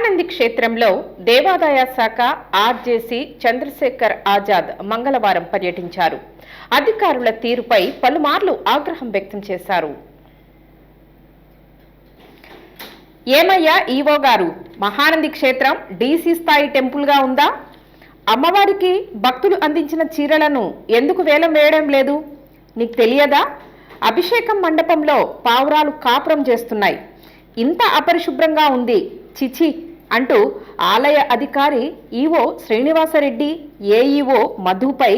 మహానంది క్షేత్రంలో దేవాదాయ శాఖ ఆర్జేసీ చంద్రశేఖర్ ఆజాద్ మంగళవారం పర్యటించారు. అధికారుల తీరుపై పలుమార్లు ఆగ్రహం వ్యక్తం చేశారు. ఏమయ్యా ఈవో గారు? మహానంది క్షేత్రం డీసీ స్థాయి టెంపుల్గా ఉందా? అమ్మవారికి భక్తులు అందించిన చీరలను ఎందుకు వేలం వేయడం లేదు? నీకు తెలియదా? అభిషేకం మండపంలో పావురాలు కాపురం చేస్తున్నాయి. ఇంత అపరిశుభ్రంగా ఉంది. చిచి అంటూ ఆలయ అధికారి ఈవో శ్రీనివాసరెడ్డి ఏఈఓ మధుపై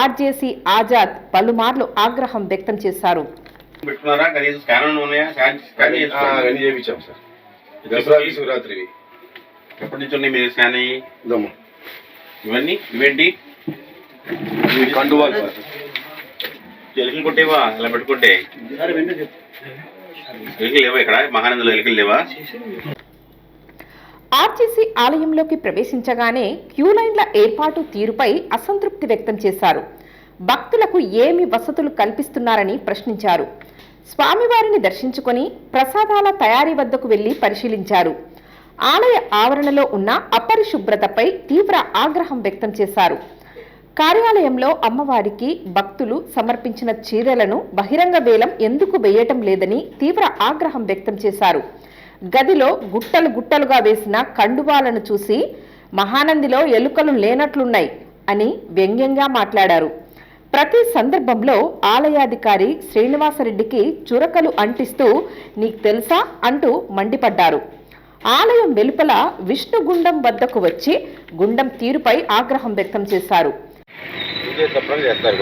ఆర్జేసీ ఆజాద్ పలుమార్లు ఆగ్రహం వ్యక్తం చేశారు. ఎప్పటి నుంచి ఉన్నాయి మీరు స్కాన్ అయ్యి? ఇదమ్మా. ఇవన్నీ? ఇవేంటి? కండువాలు ఎలుకలు కొట్టేవా? ఇలా పెట్టుకుంటే. ఎలుకలు లేవా ఇక్కడ? మహానందలో ఎలుకలు లేవా? ఆర్జీసీ ఆలయంలోకి ప్రవేశించగానే క్యూ లైన్ల ఏర్పాటు తీరుపై అసంతృప్తి వ్యక్తం చేశారు. భక్తులకు ఏమి వసతులు కల్పిస్తున్నారని ప్రశ్నించారు. స్వామివారిని దర్శించుకొని ప్రసాదాల తయారీ వద్దకు వెళ్ళి పరిశీలించారు. ఆలయ ఆవరణలో ఉన్న అపరిశుభ్రతపై తీవ్ర ఆగ్రహం వ్యక్తం చేశారు. కార్యాలయంలో అమ్మవారికి భక్తులు సమర్పించిన చీరలను బహిరంగ వేలం ఎందుకు వేయటం లేదని తీవ్ర ఆగ్రహం వ్యక్తం చేశారు. గదిలో గుట్టలు గుట్టలుగా వేసిన కండువాలను చూసి మహానందిలో ఎలుకలు లేనట్లున్నాయి అని వ్యంగ్యంగా మాట్లాడారు. ప్రతి సందర్భంలో ఆలయాధికారి శ్రీనివాసరెడ్డికి చురకలు అంటిస్తూ నీకు తెలుసా? అంటూ మండిపడ్డారు. ఆలయం వెలుపల విష్ణుగుండం వద్దకు వచ్చి గుండం తీరుపై ఆగ్రహం వ్యక్తం చేశారు. చేస్తారు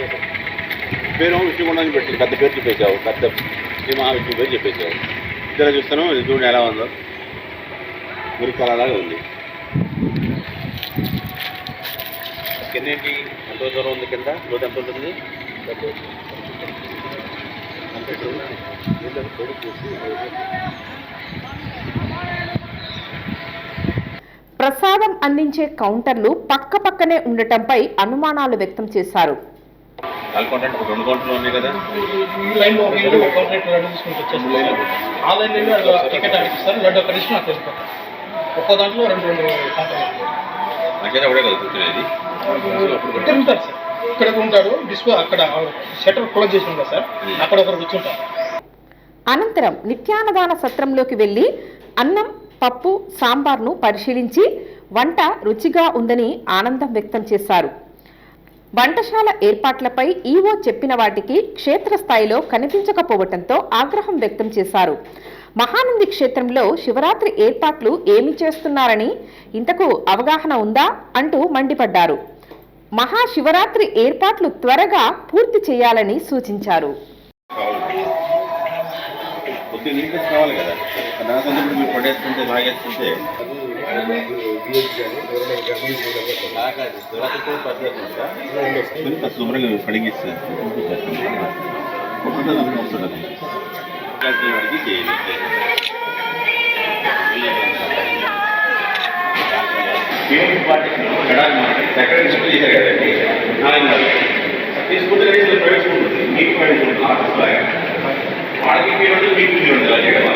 కూడా మీరు శుభ్రంగా దడిగేసి పేరు విష్ణుగుండానికి పెట్టి పెద్ద పేరు చెప్పేసావు పెద్ద శ్రీ మహావిష్ణు పేరు చెప్పేసావు ఇద్దరు చూస్తాను ఇది చూడండి ఎలా ఉందో. గురికాలలాగా ఉంది. కింద ఏంటి ఎంత దూరం ఉంది కింద? లోతు ఎంత ఉంటుంది? ప్రసాదం అందించే కౌంటర్లు పక్క పక్కనే ఉండటంపై అనుమానాలు వ్యక్తం చేశారు. నాలుగు కౌంటర్ రెండు కౌంటర్లు ఉన్నాయి కదా. లైన్ ఒక ఒక కాంట్రాక్ట్ లడ్డు తీసుకుంటూ వచ్చేస్తారు ఆ లైన్లో టికెట్ అడిగిస్తారు లడ్డు అక్కడ ఇచ్చి నాకు వెళ్ళిపోతాం ఒక్కో దాంట్లో రెండు రెండు కాంట్రాక్ట్ ఒకటే కదా కూర్చునేది ఇక్కడ ఉంటారు సార్. ఇక్కడ ఉంటాడు డిస్కో అక్కడ షటర్ క్లోజ్ చేసి ఉంటారు సార్. అక్కడ ఒకరు కూర్చుంటారు. అనంతరం నిత్యాన్నదాన సత్రంలోకి వెళ్ళి అన్నం పప్పు సాంబార్ను పరిశీలించి వంట రుచిగా ఉందని ఆనందం వ్యక్తం చేశారు. వంటశాల ఏర్పాట్లపై ఈవో చెప్పిన వాటికి క్షేత్రస్థాయిలో కనిపించకపోవటంతో ఆగ్రహం వ్యక్తం చేశారు. మహానంది క్షేత్రంలో శివరాత్రి ఏర్పాట్లు ఏమి చేస్తున్నారని ఇంతకు అవగాహన ఉందా అంటూ మండిపడ్డారు. మహాశివరాత్రి ఏర్పాట్లు త్వరగా పూర్తి చేయాలని సూచించారు. కొద్ది నీట్నెస్ కావాలి కదా. దానికంటే మీరు పడేస్తుంటే లాగేస్తుంటే. శుభ్రంగా కడిగిస్తే. వాడికి చేయాలి సెకండ్ స్కూల్ చేశారు కదండి తీసుకుంటే ప్రైవేట్ స్కూల్ మీకు ఫీల్ ఉంటుంది.